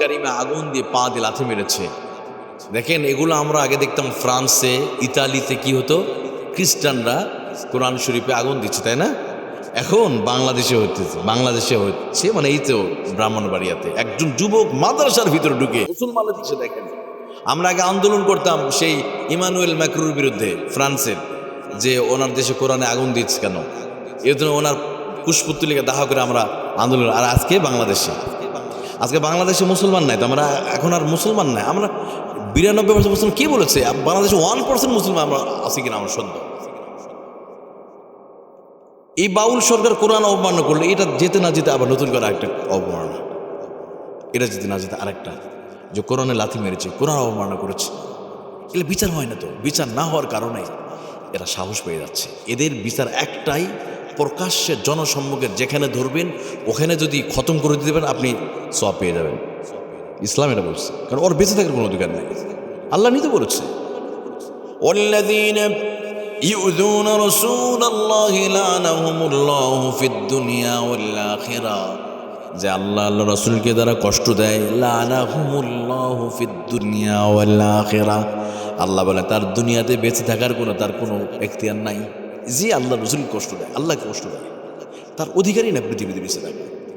কারিমে আগুন দিয়ে পা দিয়ে লাথি মেরেছে। দেখেন, এগুলো আমরা আগে দেখতাম ফ্রান্সে, ইতালিতে কি হতো? খ্রিস্টানরা কোরআন শরীফে আগুন দিচ্ছে, তাই না? এখন বাংলাদেশে হচ্ছে বাংলাদেশে হচ্ছে মানে এই তো ব্রাহ্মণবাড়িয়াতে। একজন যুবক মাদ্রাসার ভিতরে ঢুকে মুসলমানের দিচ্ছে দেখেন। আমরা আগে আন্দোলন করতাম সেই ইমানুয়েল ম্যাক্রুর বিরুদ্ধে, ফ্রান্সের। যে ওনার দেশে কোরআনে আগুন দিচ্ছে কেন? এর জন্য ওনার কুশপুত্তলিকে দাহ করে আমরা আন্দোলন আর আজকে বাংলাদেশে। আজকে বাংলাদেশে মুসলমান নাই, তো আমরা এখন আর মুসলমান নাই। আমরা বিরানব্বই পার্সেন্ট মুসলমান। কে বলেছে? বাংলাদেশে ওয়ান পার্সেন্ট মুসলমান আমরা আছি কিনা আমার সন্দেহ। এই বাউল সরকার কোরআন অবমাননা করলে এটা যেতে না যেতে আবার নতুন করে আরেকটা অবমাননা। এটা যেতে না যেতে আরেকটা। যে কোরআনে লাথি মেরেছে, কোরআন অবমাননা করেছে। এগুলো বিচার হয় না তো। বিচার না হওয়ার কারণে এরা সাহস পেয়ে যাচ্ছে এদের বিচার একটাই প্রকাশ্যে জনসম্মুখে যেখানে ধরবেন ওখানে যদি খতম করে দিতে পারেন আপনি সব পেয়ে যাবেন ইসলাম এটা বলছে কারণ ওর বেঁচে থাকার কোনো অধিকার নেই আল্লাহ নিতে বলেছে والذين يؤذون رسول الله لعنهم الله في الدنيا والآخرة যে আল্লাহ আল্লাহ রসুলকে যারা কষ্ট দেয় লানাহুমুল্লাহ ফিদ দুনিয়া ওয়াল আখিরা আল্লাহ বলে, তার দুনিয়াতে বেঁচে থাকার কোনো, তার কোনো এখতিয়ার নাই। যে আল্লাহ রসুল কষ্ট দেয়, আল্লাহকে কষ্ট দেয়। তার অধিকারই না পৃথিবীতে বেঁচে থাকবে